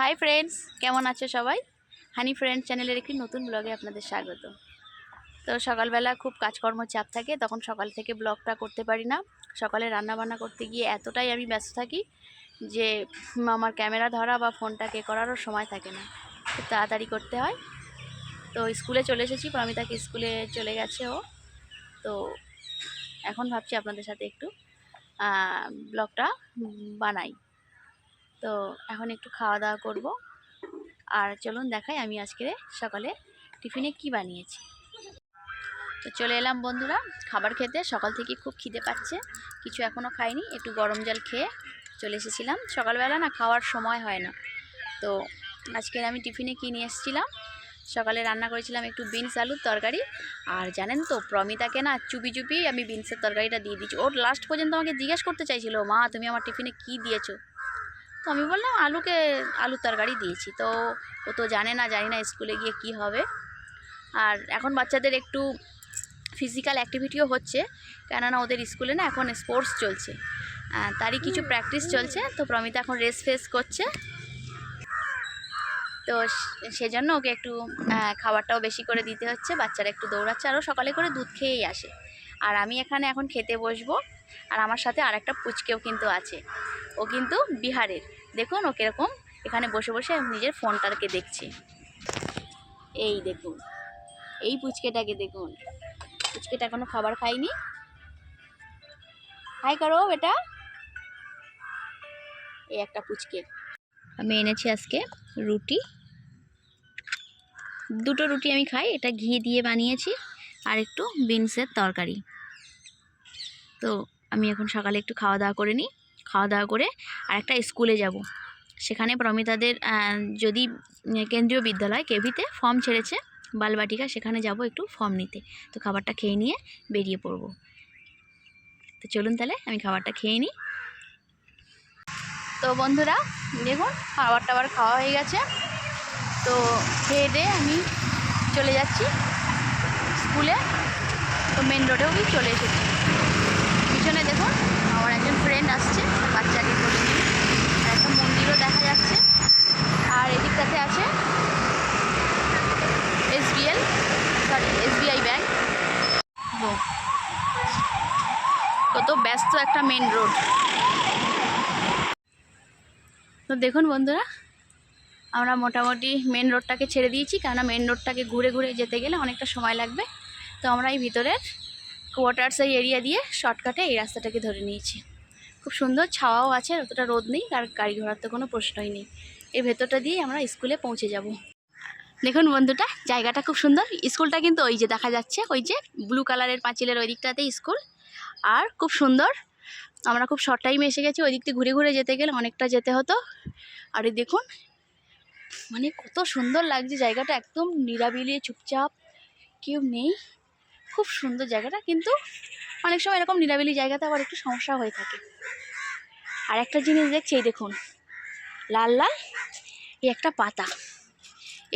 Hi friends কেমন আছো সবাই? হানি ফ্রেন্ডস চ্যানেলের একটি নতুন ব্লগে আপনাদের স্বাগত। তো সকালবেলা খুব কাজকর্ম চাপ থাকে, তখন সকাল থেকে ব্লগটা করতে পারি না। সকালে রান্না বান্না করতে গিয়ে এতটাই আমি ব্যস্ত থাকি যে আমার ক্যামেরা ধরা বা ফোনটাকে করারও সময় থাকে না। খুব তাড়াতাড়ি করতে হয়। তো স্কুলে চলে এসেছি প্রমিতাকে স্কুলে চলে গেছে ও। তো এখন ভাবছি আপনাদের সাথে একটু ব্লগটা বানাই। তো এখন একটু খাওয়া দাওয়া করব। আর চলুন দেখাই আমি আজকে সকালে টিফিনে কি বানিয়েছি। তো চলে এলাম বন্ধুরা, খাবার খেতে। সকাল থেকে খুব খিদে পাচ্ছে, কিছু এখনও খাইনি, একটু গরম জল খেয়ে চলে এসেছিলাম। সকালবেলা না খাওয়ার সময় হয় না। তো আজকের আমি টিফিনে কি নিয়ে এসেছিলাম? সকালে রান্না করেছিলাম একটু বিনস আলুর তরকারি। আর জানেন তো, প্রমিতাকে না চুপি চুপি আমি বিনসের তরকারিটা দিয়ে দিচ্ছি ওর লাস্ট পর্যন্ত আমাকে জিজ্ঞেস করতে চাইছিল, মা, তুমি আমার টিফিনে কি দিয়েছ? তো আমি বললাম, আলুকে, আলুর তরকারি দিয়েছি। তো ও তো জানে না, জানি না স্কুলে গিয়ে কি হবে। আর এখন বাচ্চাদের একটু ফিজিক্যাল অ্যাক্টিভিটিও হচ্ছে, কেননা ওদের স্কুলে না এখন স্পোর্টস চলছে। তারই কিছু প্র্যাকটিস চলছে, তো প্রমিতা এখন রেস ফেস করছে। তো সেজন্য ওকে একটু খাবারটাও বেশি করে দিতে হচ্ছে, বাচ্চারা একটু দৌড়াচ্ছে, আরও সকালে করে দুধ খেয়েই আসে। আর আমি এখানে এখন খেতে বসবো, আর আমার সাথে আর একটা পুচকেও কিন্তু আছে। ও কিন্তু বিহারের। দেখুন ও কীরকম এখানে বসে বসে নিজের ফোনটাকে দেখছে। এই দেখুন, এই পুচকেটাকে দেখুন। পুচকেটা এখনও খাবার খায়নি। হাই করো বেটা। এই একটা পুচকে। আমি এনেছি আজকে রুটি। দুটো রুটি আমি খাই, এটা ঘি দিয়ে বানিয়েছি আর একটু বিনসের তরকারি। তো আমি এখন সকালে একটু খাওয়া দাওয়া করে নিই। খাওয়া দাওয়া করে আর একটা স্কুলে যাব। সেখানে প্রমিতাদের যদি কেন্দ্রীয় বিদ্যালয় কেভিতে ফর্ম ছেড়েছে, বালবাটিকা, সেখানে যাব একটু ফর্ম নিতে। তো খাবারটা খেয়ে নিয়ে বেরিয়ে পড়ব। তো চলুন তাহলে, আমি খাবারটা খেয়ে নিই। তো বন্ধুরা, দেখুন খাবার টাবার খাওয়া হয়ে গেছে। তো খেয়ে দিয়ে আমি চলে যাচ্ছি স্কুলে। তো মেন রোডেও কি চলে এসেছি। পিছনে দেখুন আমার একজন ফ্রেন্ড আসছে, বাচ্চাকে করে নিয়ে। একটা মন্দিরও দেখা যাচ্ছে। আর এদিকটাতে আছে এসবিএল সরি এসবিআই ব্যাংক। কত ব্যস্ত একটা মেন রোড তো দেখুন বন্ধুরা, আমরা মোটামুটি মেন রোডটাকে ছেড়ে দিয়েছি, কেননা মেন রোডটাকে ঘুরে ঘুরে যেতে গেলে অনেকটা সময় লাগবে। তো আমরা এই ভিতরের কোয়ার্টার্সের এরিয়া দিয়ে শর্টকাটে এই রাস্তাটাকে ধরে নিয়েছি। খুব সুন্দর, ছাওয়াও আছে অতটা রোদ নেই, আর গাড়ি ঘোড়ার তো কোনো প্রশ্নই নেই। এই ভেতরটা দিয়ে আমরা স্কুলে পৌঁছে যাব। দেখুন বন্ধুটা জায়গাটা খুব সুন্দর। স্কুলটা কিন্তু ওই যে দেখা যাচ্ছে, ওই যে ব্লু কালারের পাঁচিলের ওই দিকটাতেই স্কুল। আর খুব সুন্দর, আমরা খুব শর্ট টাইমে এসে গেছি ওই দিক দিয়ে ঘুরে ঘুরে যেতে গেলে অনেকটা যেতে হতো। আর এই দেখুন মানে কত সুন্দর লাগছে, জায়গাটা একদম নিরাবিলি, চুপচাপ, কেউ নেই। খুব সুন্দর জায়গাটা, কিন্তু অনেক সময় এরকম নিরাবিলি জায়গাতে আবার একটু সমস্যা হয়ে থাকে। আর একটা জিনিস দেখছি, এই দেখুন, লাল লাল, এই একটা পাতা।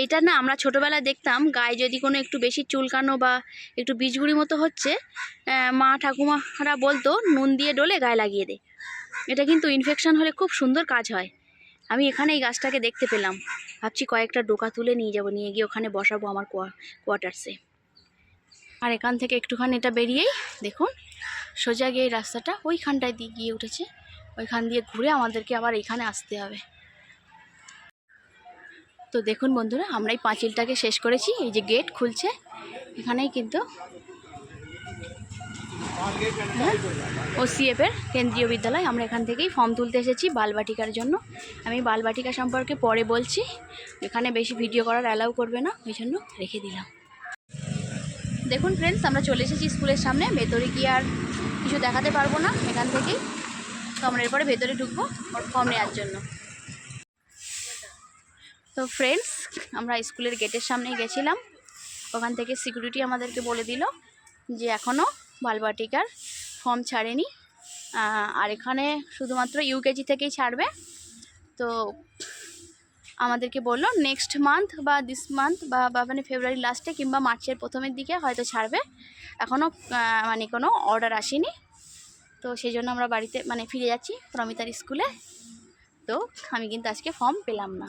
এটা না আমরা ছোটোবেলায় দেখতাম, গায়ে যদি কোনো একটু বেশি চুলকানো বা একটু বীজগুড়ি মতো হচ্ছে মা ঠাকুমারা বলতো, নুন দিয়ে ডলে গায়ে লাগিয়ে দে। এটা কিন্তু ইনফেকশান হলে খুব সুন্দর কাজ হয়। আমি এখানে এই গাছটাকে দেখতে পেলাম। ভাবছি কয়েকটা ডোকা তুলে নিয়ে যাব, নিয়ে গিয়ে ওখানে বসাবো আমার কোয়া কোয়ার্টার্সে আর এখান থেকে একটুখানি এটা বেরিয়েই দেখুন, সোজা গিয়ে রাস্তাটা ওইখানটায় দিয়ে গিয়ে উঠেছে। ওইখান দিয়ে ঘুরে আমাদেরকে আবার এখানে আসতে হবে। তো দেখুন বন্ধুরা, আমরা এই পাঁচিলটাকে শেষ করেছি, এই যে গেট খুলছে। এখানেই কিন্তু ও সিএফের কেন্দ্রীয় বিদ্যালয়। আমরা এখান থেকেই ফর্ম তুলতে এসেছি বালবাটিকার জন্য। আমি বালবাটিকা সম্পর্কে পরে বলছি। এখানে বেশি ভিডিও করার অ্যালাউ করবে না ওই জন্য রেখে দিলাম। দেখুন ফ্রেন্ডস আমরা চলে এসেছি স্কুলের সামনে। ভেতরে গিয়ে আর কিছু দেখাতে পারব না এখান থেকেই। তো আমরা এরপরে ভেতরে ঢুকবো ওর ফর্ম নেওয়ার জন্য। তো ফ্রেন্ডস আমরা স্কুলের গেটের সামনেই গেছিলাম। ওখান থেকে সিকিউরিটি আমাদেরকে বলে দিল যে এখনও বালবাটিকার ফর্ম ছাড়েনি। আর এখানে শুধুমাত্র ইউকেজি থেকেই ছাড়বে। তো আমাদেরকে বলল নেক্সট মান্থ বা দিস মান্থ বা মানে ফেব্রুয়ারি লাস্টে কিংবা মার্চের প্রথমের দিকে হয়তো ছাড়বে। এখনও মানে কোনো অর্ডার আসেনি। তো সেই জন্য আমরা বাড়িতে মানে ফিরে যাচ্ছি প্রমিতার স্কুলে। তো আমি কিন্তু আজকে ফর্ম পেলাম না।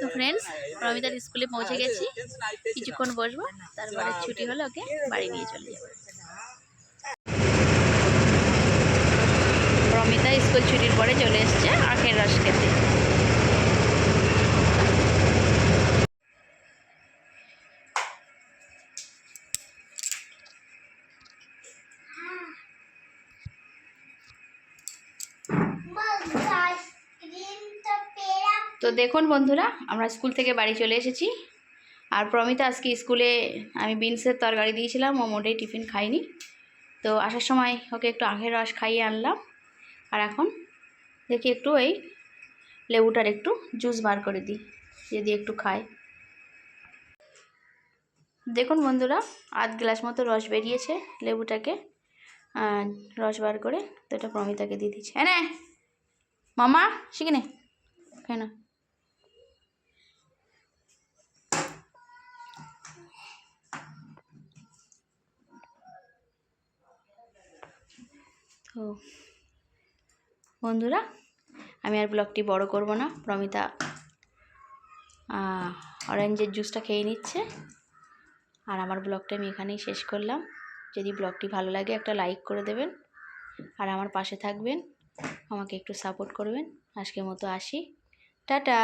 তো ফ্রেন্ডস প্রমিতার স্কুলে পৌঁছে গেছি। কিছুক্ষণ বসবো, তারপরে ছুটি হলে ওকে বাড়ি নিয়ে চলে যাব। প্রমিতা স্কুল ছুটির পরে চলে এসছে আখের রস খেতে। তো দেখুন বন্ধুরা, আমরা স্কুল থেকে বাড়ি চলে এসেছি। আর প্রমিতা আজকে স্কুলে আমি বিনসের তরকারি দিয়েছিলাম, ও মোটেই টিফিন খাইনি তো আসার সময় ওকে একটু আখের রস খাইয়ে আনলাম। এখন দেখি একটু এই লেবুটার একটু জুস বার করে দিই, যদি একটু খায়। দেখুন বন্ধুরা, আধ গ্লাস মতো রস বেরিয়েছে লেবুটাকে। রস বার করে তো এটা প্রমিতাকে দিয়ে দিচ্ছে। হ্যাঁ মামা, শিখে কেন তো বন্ধুরা, আমি আর ব্লগটি বড় করব না। প্রমিতা অরেঞ্জের জুসটা খেয়ে নিচ্ছে। আর আমার ব্লগটা আমি এখানেই শেষ করলাম। যদি ব্লগটি ভালো লাগে, একটা লাইক করে দেবেন। আর আমার পাশে থাকবেন। আমাকে একটু সাপোর্ট করবেন। আজকের মতো আসি। টাটা!